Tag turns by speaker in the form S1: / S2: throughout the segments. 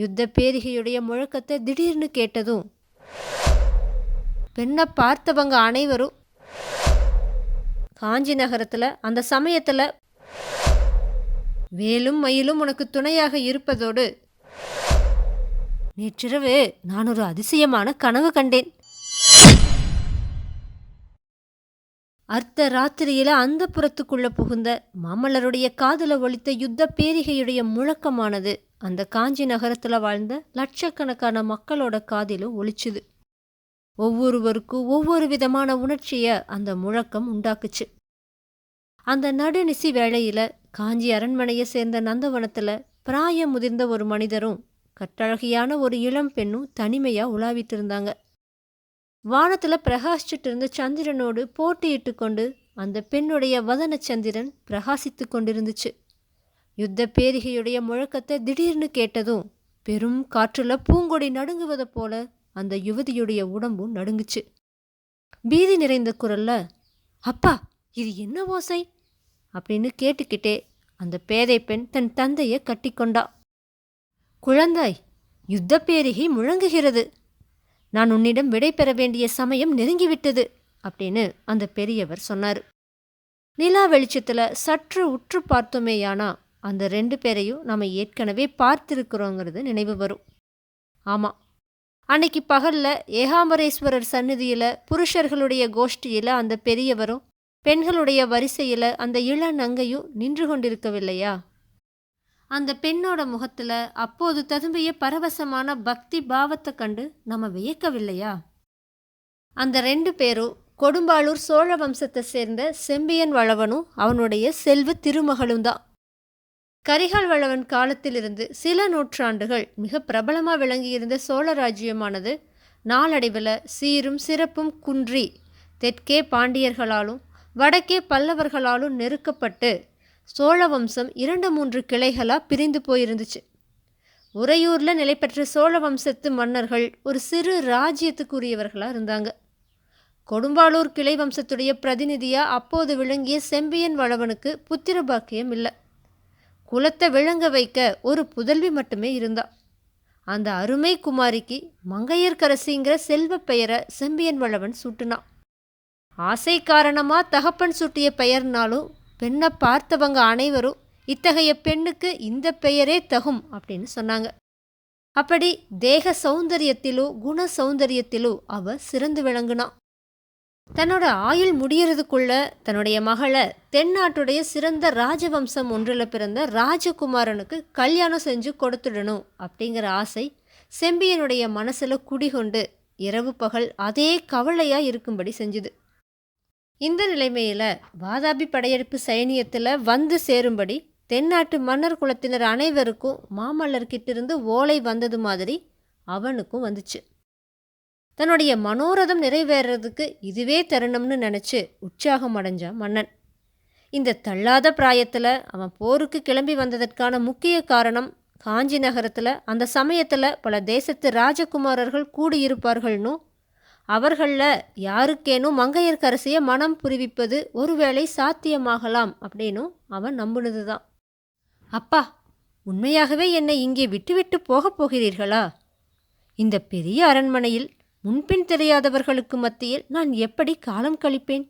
S1: யுத்த பேரிகையுடைய முழக்கத்தை திடீர்னு கேட்டதும் பெண்ணை பார்த்தவங்க அனைவரும் காஞ்சி நகரத்தில் அந்த சமயத்தில் வேலும் மயிலும் உனக்கு துணையாக இருப்பதோடு நேற்றிரவு நான் ஒரு அதிசயமான கனவு கண்டேன். அர்த்த ராத்திரியில அந்த புறத்துக்குள்ள புகுந்த மாமல்லருடைய காதல ஒழித்த யுத்த பேரிகையுடைய முழக்கமானது அந்த காஞ்சி நகரத்துல வாழ்ந்த லட்சக்கணக்கான மக்களோட காதிலும் ஒழிச்சுது ஒவ்வொருவருக்கும் ஒவ்வொரு விதமான உணர்ச்சிய அந்த முழக்கம் உண்டாக்குச்சு. அந்த நடுநிசி வேளையில காஞ்சி அரண்மனையை சேர்ந்த நந்தவனத்துல பிராயம் முதிர்ந்த ஒரு மனிதரும் கட்டழகியான ஒரு இளம் பெண்ணும் தனிமையா உலாவிட்டு இருந்தாங்க. வானத்தில் பிரகாசிச்சுட்டு இருந்த சந்திரனோடு போட்டியிட்டு கொண்டு அந்த பெண்ணுடைய வதன சந்திரன் பிரகாசித்து கொண்டிருந்துச்சு. யுத்த பேரிகையுடைய முழக்கத்தை திடீர்னு கேட்டதும் பெரும் காற்றில் பூங்கொடி நடுங்குவதை போல அந்த யுவதியுடைய உடம்பும் நடுங்குச்சு. பீதி நிறைந்த குரல்ல அப்பா இது என்ன ஓசை? அப்படின்னு கேட்டுக்கிட்டே அந்த பேதை பெண் தன் தந்தையை கட்டிக்கொண்டா. குழந்தாய் யுத்த பேரிகை முழங்குகிறது. நான் உன்னிடம் விடை பெற வேண்டிய சமயம் நெருங்கிவிட்டது அப்படின்னு அந்த பெரியவர் சொன்னார். நிலா வெளிச்சத்தில் சற்று உற்று பார்த்தோமேயானா அந்த ரெண்டு பேரையும் நம்ம ஏற்கனவே பார்த்திருக்கிறோங்கிறது நினைவு வரும். ஆமாம் அன்னைக்கு பகலில் ஏகாம்பரேஸ்வரர் சந்நிதியில் புருஷர்களுடைய கோஷ்டியில் அந்த பெரியவரும் பெண்களுடைய வரிசையில் அந்த இள நங்கையும் நின்று கொண்டிருக்கவில்லையா? அந்த பெண்ணோட முகத்தில் அப்போது ததும்பிய பரவசமான பக்தி பாவத்தை கண்டு நம்ம வியக்கவில்லையா? அந்த ரெண்டு பேரும் கொடும்பாளூர் சோழ வம்சத்தை சேர்ந்த செம்பியன் வளவனும் அவனுடைய செல்வ திருமகளும் தான். கரிகால் வளவன் காலத்திலிருந்து சில நூற்றாண்டுகள் மிக பிரபலமாக விளங்கியிருந்த சோழ ராஜ்யமானது நாளடைவில் சீரும் சிறப்பும் குன்றி தெற்கே பாண்டியர்களாலும் வடக்கே பல்லவர்களாலும் நெருக்கப்பட்டு சோழ வம்சம் இரண்டு மூன்று கிளைகளாக பிரிந்து போயிருந்துச்சு. உறையூரில் நிலை பெற்ற சோழ வம்சத்து மன்னர்கள் ஒரு சிறு ராஜ்யத்துக்குரியவர்களாக இருந்தாங்க. கொடும்பாளூர் கிளை வம்சத்துடைய பிரதிநிதியாக அப்போது விளங்கிய செம்பியன் வளவனுக்கு புத்திர பாக்கியம் இல்லை. குலத்தை விளங்க வைக்க ஒரு புதல்வி மட்டுமே இருந்தா. அந்த அருமை குமாரிக்கு மங்கையர்கரசிங்கிற செல்வ பெயரை செம்பியன் வளவன் சூட்டினான். ஆசை காரணமாக தகப்பன் சூட்டிய பெயர்னாலும் பெண்ணை பார்த்தவங்க அனைவரும் இத்தகைய பெண்ணுக்கு இந்த பெயரே தகும் அப்படின்னு சொன்னாங்க. அப்படி தேக சௌந்தரியத்திலோ குண சௌந்தரியத்திலோ அவ சிறந்து விளங்கினான். தன்னோட ஆயுள் முடியறதுக்குள்ள தன்னுடைய மகளை தென்னாட்டுடைய சிறந்த ராஜவம்சம் ஒன்றில் பிறந்த ராஜகுமாரனுக்கு கல்யாணம் செஞ்சு கொடுத்துடணும் அப்படிங்கிற ஆசை செம்பியனுடைய மனசில் குடிகொண்டு இரவு பகல் அதே கவலையாக இருக்கும்படி செஞ்சுது. இந்த நிலைமையில் வாதாபி படையெடுப்பு சைனியத்தில் வந்து சேரும்படி தென்னாட்டு மன்னர் குலத்தினர் அனைவருக்கும் மாமல்லர்கிட்டிருந்து ஓலை வந்தது மாதிரி அவனுக்கும் வந்துச்சு. தன்னுடைய மனோரதம் நிறைவேறதுக்கு இதுவே தருணம்னு நினச்சி உற்சாகம் அடைஞ்சான் மன்னன். இந்த தள்ளாத பிராயத்தில் அவன் போருக்கு கிளம்பி வந்ததற்கான முக்கிய காரணம் காஞ்சி நகரத்தில் அந்த சமயத்தில் பல தேசத்து ராஜகுமாரர்கள் கூடியிருப்பார்கள்னும் அவர்களில் யாருக்கேனும் மங்கையர்க்கரசியை மனம் புரிவிப்பது ஒருவேளை சாத்தியமாகலாம் அப்படின்னும் அவன் நம்புனது தான் அப்பா உண்மையாகவே என்னை இங்கே விட்டுவிட்டு போகப் போகிறீர்களா? இந்த பெரிய அரண்மனையில் முன்பின் தெரியாதவர்களுக்கு மத்தியில் நான் எப்படி காலம் கழிப்பேன்?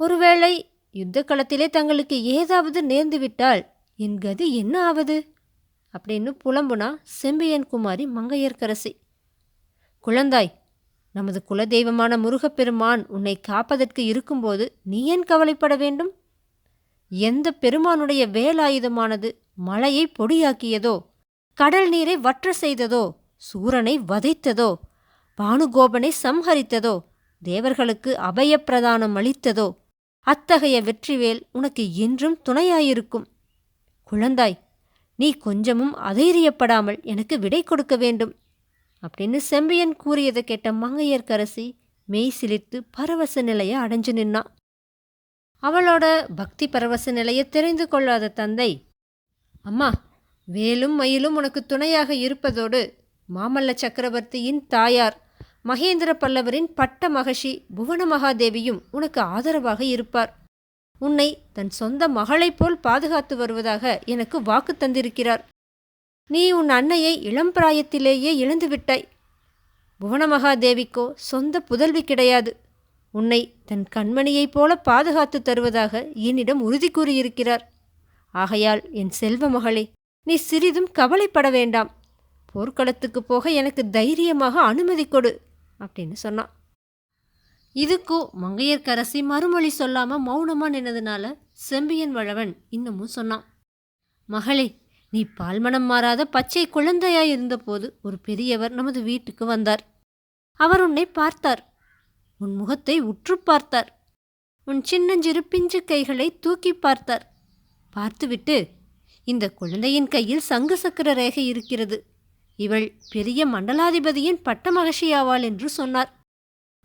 S1: ஒருவேளை யுத்த களத்திலே தங்களுக்கு ஏதாவது நேர்ந்துவிட்டால் என் கதி என்ன ஆவது? அப்படின்னு புலம்புனா செம்பியன் குமாரி மங்கையர்க்கரசி. குழந்தாய் நமது குலதெய்வமான முருகப்பெருமான் உன்னை காப்பதற்கு இருக்கும்போது நீ ஏன் கவலைப்பட வேண்டும்? எந்த பெருமானுடைய வேலாயுதமானது மழையை பொடியாக்கியதோ கடல் நீரை வற்ற செய்ததோ சூரனை வதைத்ததோ பானுகோபனை சம்ஹரித்ததோ தேவர்களுக்கு அபயப்பிரதானம் அளித்ததோ அத்தகைய வெற்றிவேல் உனக்கு என்றும் துணையாயிருக்கும். குழந்தாய் நீ கொஞ்சமும் அதைரியப்படாமல் எனக்கு விடை கொடுக்க வேண்டும். அப்படின்னு செம்பியன் கூறியதை கேட்ட மங்கையர்க்கரசி மெய் சிலிர்த்து பரவச நிலையை அடைஞ்சு நின்னான். அவளோட பக்தி பரவச நிலையை தெரிந்து கொள்ளாத தந்தை அம்மா வேலும் மயிலும் உனக்கு துணையாக இருப்பதோடு மாமல்ல சக்கரவர்த்தியின் தாயார் மகேந்திர பல்லவரின் பட்ட மகஷி புவன மகாதேவியும் உனக்கு ஆதரவாக இருப்பார். உன்னை தன் சொந்த மகளைப் போல் பாதுகாத்து வருவதாக எனக்கு வாக்கு தந்திருக்கிறார். நீ உன் அன்னையை இளம் பிராயத்திலேயே இழந்துவிட்டாய் புவனமகாதேவிக்கோ சொந்த புதல்வி கிடையாது. உன்னை தன் கண்மணியைப் போல பாதுகாத்து தருவதாக என்னிடம் உறுதி கூறியிருக்கிறார். ஆகையால் என் செல்வ மகளே நீ சிறிதும் கவலைப்பட வேண்டாம். போர்க்களத்துக்கு போக எனக்கு தைரியமாக அனுமதி கொடு அப்படின்னு சொன்னான். இதுக்கும் மங்கையர்க்கரசி மறுமொழி சொல்லாமல் மௌனமா நின்னதுனால செம்பியன் வளவன் இன்னமும் சொன்னான். மகளே நீ பால்மணம் மாறாத பச்சை குழந்தையாய் இருந்தபோது ஒரு பெரியவர் நமது வீட்டுக்கு வந்தார். அவர் உன்னை பார்த்தார். உன் முகத்தை உற்று பார்த்தார். உன் சின்னஞ்சிறு பிஞ்சு கைகளை தூக்கி பார்த்தார். பார்த்துவிட்டு இந்த குழந்தையின் கையில் சங்கு சக்கர ரேகை இருக்கிறது. இவள் பெரிய மண்டலாதிபதியின் பட்ட மகிழ்ச்சியாவாள் என்று சொன்னார்.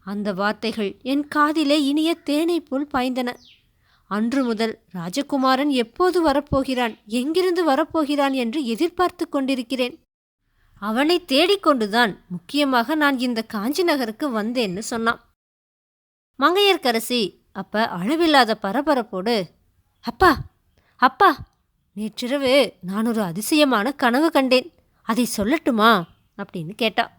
S1: அந்த வார்த்தைகள் என் காதிலே இனிய தேனை போல் பாய்ந்தன. அன்று முதல் ராஜகுமாரன் எப்போது வரப்போகிறான்? எங்கிருந்து வரப்போகிறான் என்று எதிர்பார்த்து கொண்டிருக்கிறேன். அவனை தேடிக்கொண்டுதான் முக்கியமாக நான் இந்த காஞ்சி நகருக்கு வந்தேன்னு சொன்னான். மங்கையர்க்கரசி அப்ப அளவில்லாத பரபரப்போடு அப்பா அப்பா நேற்றிரவு நான் ஒரு அதிசயமான கனவு கண்டேன். அதை சொல்லட்டுமா? அப்படின்னு கேட்டா